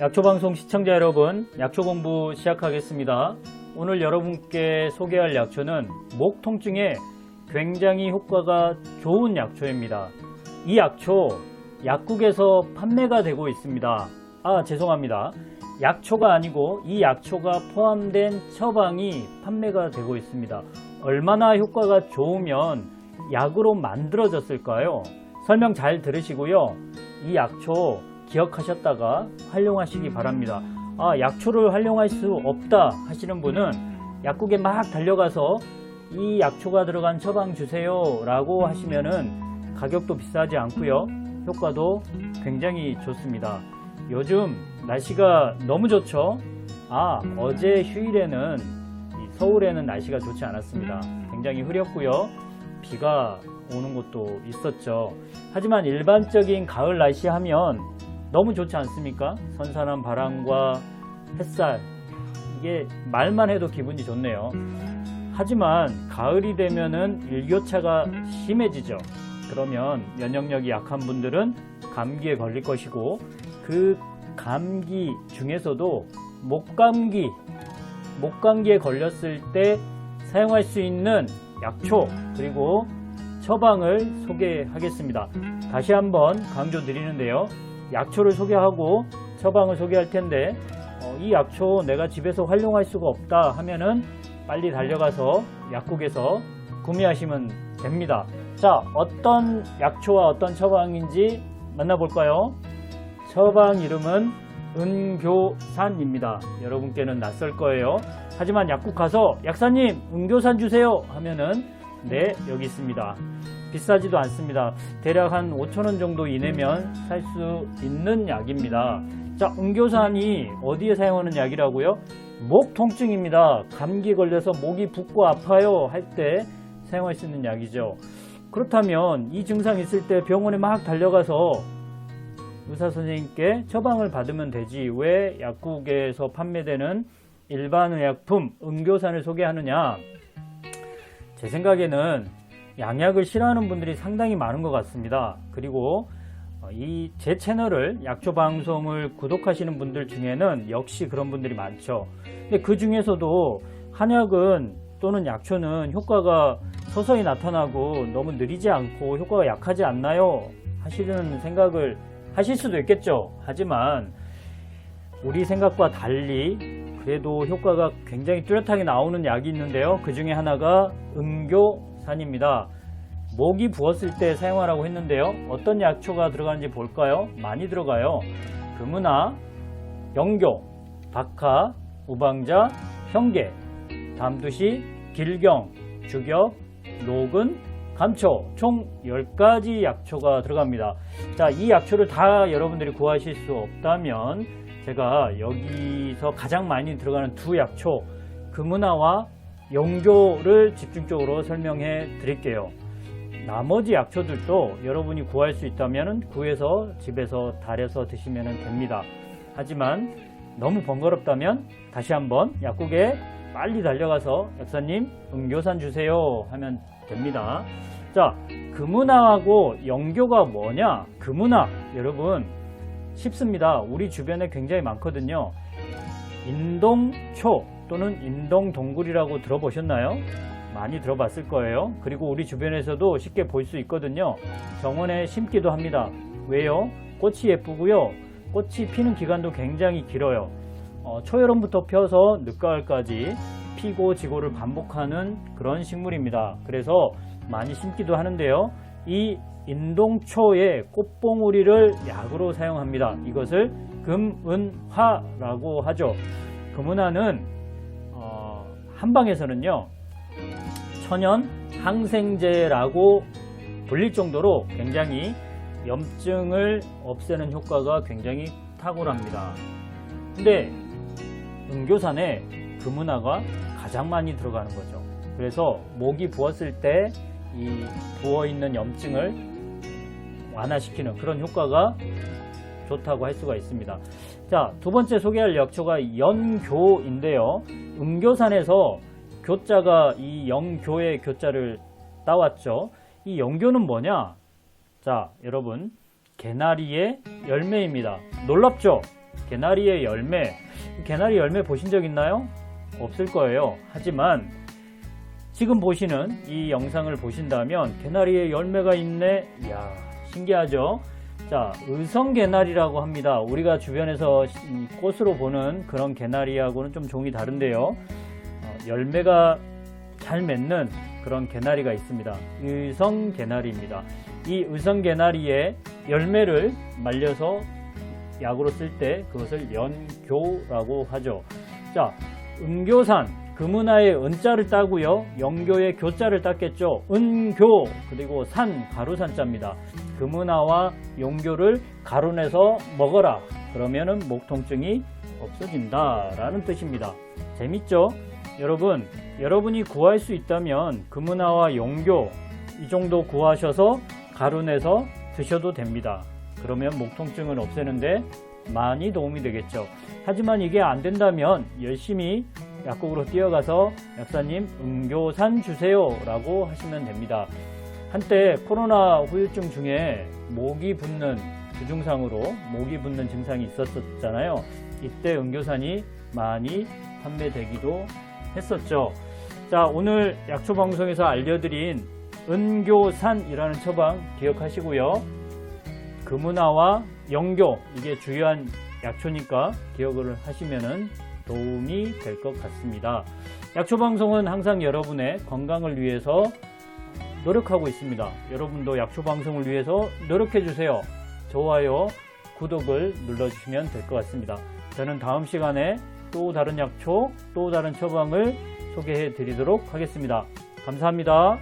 약초방송 시청자 여러분, 약초 공부 시작하겠습니다. 오늘 여러분께 소개할 약초는 목 통증에 굉장히 효과가 좋은 약초입니다. 이 약초, 약국에서 판매가 되고 있습니다. 아, 죄송합니다. 약초가 아니고 이 약초가 포함된 처방이 판매가 되고 있습니다. 얼마나 효과가 좋으면 약으로 만들어졌을까요? 설명 잘 들으시고요. 이 약초 기억하셨다가 활용하시기 바랍니다. 아, 약초를 활용할 수 없다 하시는 분은 약국에 막 달려가서 이 약초가 들어간 처방 주세요 라고 하시면은 가격도 비싸지 않고요. 효과도 굉장히 좋습니다. 요즘 날씨가 너무 좋죠? 아, 어제 휴일에는 이 서울에는 날씨가 좋지 않았습니다. 굉장히 흐렸고요. 비가 오는 곳도 있었죠. 하지만 일반적인 가을 날씨 하면 너무 좋지 않습니까? 선선한 바람과 햇살. 이게 말만 해도 기분이 좋네요. 하지만 가을이 되면은 일교차가 심해지죠. 그러면 면역력이 약한 분들은 감기에 걸릴 것이고 그 감기 중에서도 목감기, 목감기에 걸렸을 때 사용할 수 있는 약초 그리고 처방을 소개하겠습니다. 다시 한번 강조 드리는데요. 약초를 소개하고 처방을 소개할 텐데 어, 이 약초 내가 집에서 활용할 수가 없다 하면은 빨리 달려가서 약국에서 구매하시면 됩니다. 자, 어떤 약초와 어떤 처방인지 만나볼까요? 처방 이름은 은교산입니다. 여러분께는 낯설 거예요. 하지만 약국 가서 약사님 은교산 주세요 하면은 네 여기 있습니다. 비싸지도 않습니다. 대략 한 5천원 정도 이내면 살 수 있는 약입니다. 자, 은교산이 어디에 사용하는 약이라고요? 목 통증입니다. 감기 걸려서 목이 붓고 아파요 할 때 사용할 수 있는 약이죠. 그렇다면 이 증상 있을 때 병원에 막 달려가서 의사 선생님께 처방을 받으면 되지 왜 약국에서 판매되는 일반 의약품 은교산을 소개하느냐? 제 생각에는 양약을 싫어하는 분들이 상당히 많은 것 같습니다. 그리고 이 제 채널을 약초 방송을 구독하시는 분들 중에는 역시 그런 분들이 많죠. 근데 그 중에서도 한약은 또는 약초는 효과가 서서히 나타나고 너무 느리지 않고 효과가 약하지 않나요? 하시는 생각을 하실 수도 있겠죠. 하지만 우리 생각과 달리 그래도 효과가 굉장히 뚜렷하게 나오는 약이 있는데요. 그 중에 하나가 은교 산입니다. 목이 부었을 때 사용하라고 했는데요. 어떤 약초가 들어가는지 볼까요? 많이 들어가요. 금은화, 영교, 박하, 우방자, 형계, 담두시, 길경, 주격, 녹은, 감초 총 10가지 약초가 들어갑니다. 자, 이 약초를 다 여러분들이 구하실 수 없다면 제가 여기서 가장 많이 들어가는 두 약초 금은화와 영교를 집중적으로 설명해 드릴게요. 나머지 약초들도 여러분이 구할 수 있다면 구해서 집에서 달여서 드시면 됩니다. 하지만 너무 번거롭다면 다시 한번 약국에 빨리 달려가서 약사님 은교산 주세요 하면 됩니다. 자, 금은화하고 영교가 뭐냐? 금은화 여러분 쉽습니다. 우리 주변에 굉장히 많거든요. 인동초 또는 인동동굴이라고 들어보셨나요? 많이 들어봤을 거예요. 그리고 우리 주변에서도 쉽게 볼 수 있거든요. 정원에 심기도 합니다. 왜요? 꽃이 예쁘고요. 꽃이 피는 기간도 굉장히 길어요. 어, 초여름부터 펴서 늦가을까지 피고 지고를 반복하는 그런 식물입니다. 그래서 많이 심기도 하는데요. 이 인동초의 꽃봉우리를 약으로 사용합니다. 이것을 금은화라고 하죠. 금은화는 어, 한방에서는요 천연 항생제라고 불릴 정도로 굉장히 염증을 없애는 효과가 굉장히 탁월합니다. 근데 은교산에 금은화가 가장 많이 들어가는 거죠. 그래서 목이 부었을 때 이 부어 있는 염증을 완화시키는 그런 효과가 좋다고 할 수가 있습니다. 자, 두 번째 소개할 약초가 연교인데요. 음교산에서 교자가 이 영교의 교자를 따왔죠. 이 영교는 뭐냐? 자, 여러분, 개나리의 열매입니다. 놀랍죠? 개나리의 열매. 개나리 열매 보신 적 있나요? 없을 거예요. 하지만 지금 보시는 이 영상을 보신다면 개나리의 열매가 있네. 이야, 신기하죠? 자, 의성 개나리라고 합니다. 우리가 주변에서 이 꽃으로 보는 그런 개나리하고는 좀 종이 다른데요. 어, 열매가 잘 맺는 그런 개나리가 있습니다. 의성 개나리입니다. 이 의성 개나리의 열매를 말려서 약으로 쓸 때 그것을 연교라고 하죠. 자, 은교산 금은하의 은자를 따고요. 영교의 교자를 땄겠죠. 은교 그리고 산 가루산자입니다. 금은하와 용교를 가루내서 먹어라. 그러면은 목 통증이 없어진다 라는 뜻입니다. 재밌죠? 여러분, 여러분이 구할 수 있다면 금은하와 용교 이 정도 구하셔서 가루내서 드셔도 됩니다. 그러면 목 통증을 없애는데 많이 도움이 되겠죠. 하지만 이게 안 된다면 열심히 약국으로 뛰어가서 약사님 음교산 주세요 라고 하시면 됩니다. 한때 코로나 후유증 중에 목이 붓는 주증상으로 목이 붓는 증상이 있었잖아요. 이때 음교산이 많이 판매되기도 했었죠. 자, 오늘 약초 방송에서 알려드린 은교산이라는 처방 기억하시고요. 금은화와 영교 이게 주요한 약초니까 기억을 하시면은 도움이 될 것 같습니다. 약초 방송은 항상 여러분의 건강을 위해서 노력하고 있습니다. 여러분도 약초 방송을 위해서 노력해 주세요. 좋아요, 구독을 눌러주시면 될 것 같습니다. 저는 다음 시간에 또 다른 약초, 또 다른 처방을 소개해 드리도록 하겠습니다. 감사합니다.